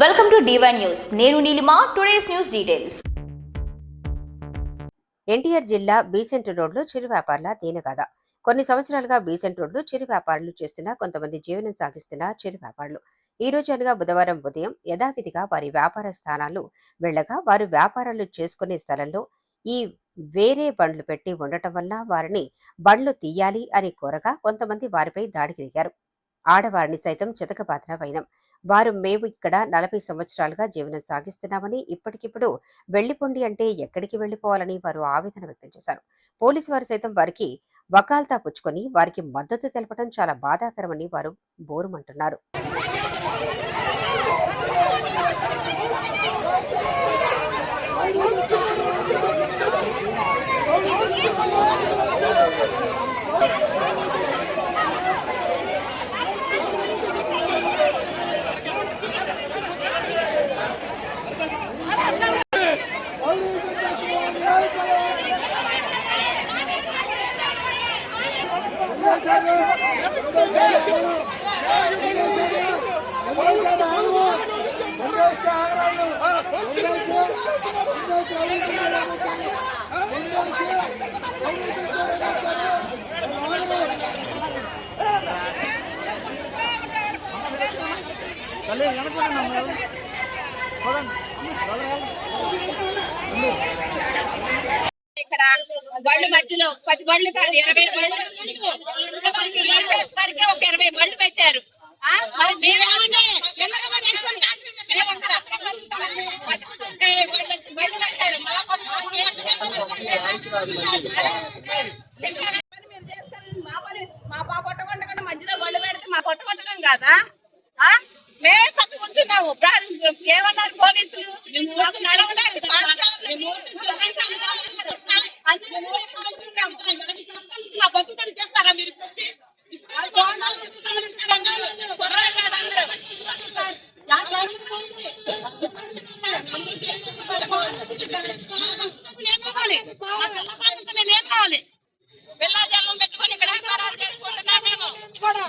Welcome to DY news నేను Neelima today's news details NTR జిల్లా Besant రోడ్లో చిరు వ్యాపారుల దీనగాథ. కొన్ని సంవత్సరాలుగా బీసెంట్ రోడ్లో చిరు వ్యాపారులు చేస్తున్న కొంతమంది జీవనం సాగిస్తున్న చిరు వ్యాపారులు. ఈ రోజు అనగా బుధవారం ఉదయం యథావిధిగా వారి వ్యాపార స్థానాలు వెళ్ళగా వారు వ్యాపారాలు చేసుకునే స్థలంలో ఈ వేరే బండ్లు పెట్టి ఉండటం వల్ల వారిని బండ్లు తీయాలి అని కోరగా కొంతమంది వారిపై దాడికి దిగారు. ఆడవారిని సైతం చితకబాదిన వైనం. వారు మేము ఇక్కడ నలభై సంవత్సరాలుగా జీవనం సాగిస్తున్నామని ఇప్పటికిప్పుడు వెళ్ళిపోండి అంటే ఎక్కడికి వెళ్ళిపోవాలని వారు ఆవేదన వ్యక్తం చేశారు. పోలీసు వారు సైతం వారికి వకాల్తా పుచ్చుకొని వారికి మద్దతు తెలపడం చాలా బాధాకరమని వారు బోరుమంటున్నారు. தலை எனக்கு நம்ம பதன் ఇక్కడ బళ్ళు మధ్యలో పది బళ్ళు కాదు ఇరవై బళ్ళు వరకే ఒక ఇరవై బళ్ళు పెట్టారు. మా పా పొట్ట కొట్టకుండా మధ్యలో బళ్ళు పెడితే మా పొట్ట కొట్టడం కాదా మేము మేమే పక్క కూర్చున్నాము ఏమన్నారు పోలీసులు నడవడానికి చేస్తారా మీరు వచ్చి? అది బాగుందా? కుర్రాళ్ళు అందరూ. ఏం కావాలి? మా పిల్ల బాధ్యత మేము ఏం కావాలి? పిల్ల జన్మం పెట్టుకొని ఇక్కడ వ్యాపారాలు చేసుకుంటున్నాం మేము.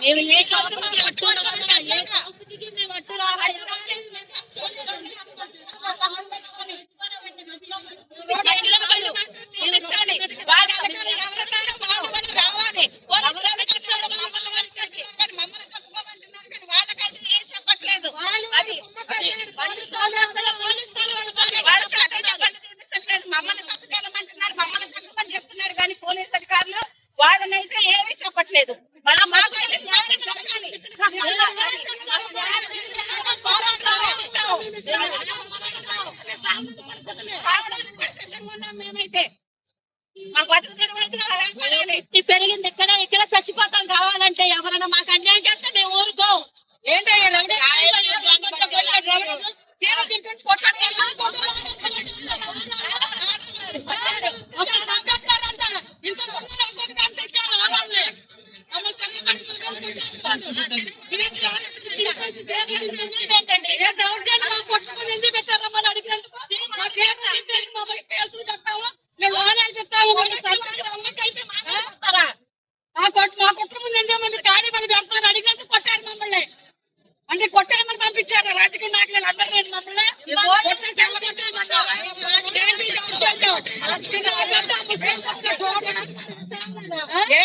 మేము ఏ షాపుకి అట్టు రావాలా? ఏ షాపుకి మేము అట్టు రావాలి? చేతిలో వాళ్ళు చూపించాలి. వాళ్ళ అధికారులు ఎవరున్నారో వాళ్ళు కూడా రావాలి. పోలీసులు అధికారులు మమ్మల్ని వదిలిపెట్టి మమ్మల్ని తప్పుకోమంటున్నారు కానీ వాళ్ళకైతే ఏం చెప్పట్లేదు. అది అది. వాళ్ళు పోలీసులు పోలీసులు వాళ్ళు పోనీ వాళ్ళ చేతైతే బండి తీపించట్లేదు. మమ్మల్ని పట్టుకెళ్ళమంటున్నారు. మమ్మల్ని తక్కువని చెప్తున్నారు కానీ పోలీసు అధికారులు వాళ్ళనైతే ఏమీ చెప్పట్లేదు మళ్ళా మాకు న్యాయం జరగాలి. అంటే కొట్టేయమని పంపించారు? రాజకీయ నాయకులు అందరూ మమ్మల్ని?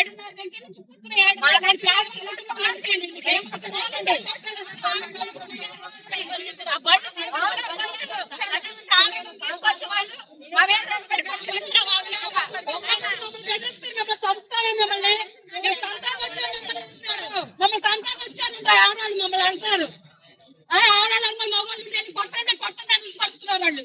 ఏడున్నర దగ్గర నుంచి పుట్టిన ఏడున్నర క్లాస్ తీసుకొచ్చి వాళ్ళు మా మీద పెట్టి పెట్టిన మమ్మల్ని అంటారు. మమ్మల్ని తంతాకు వచ్చారంట ఆడవాళ్ళు మమ్మల్ని అంటారు ఆ ఆడవాళ్ళు మమ్మల్ని మగవాళ్ళు చేసి కొట్టండి కొట్టండి అని పడుతున్నారు వాళ్ళు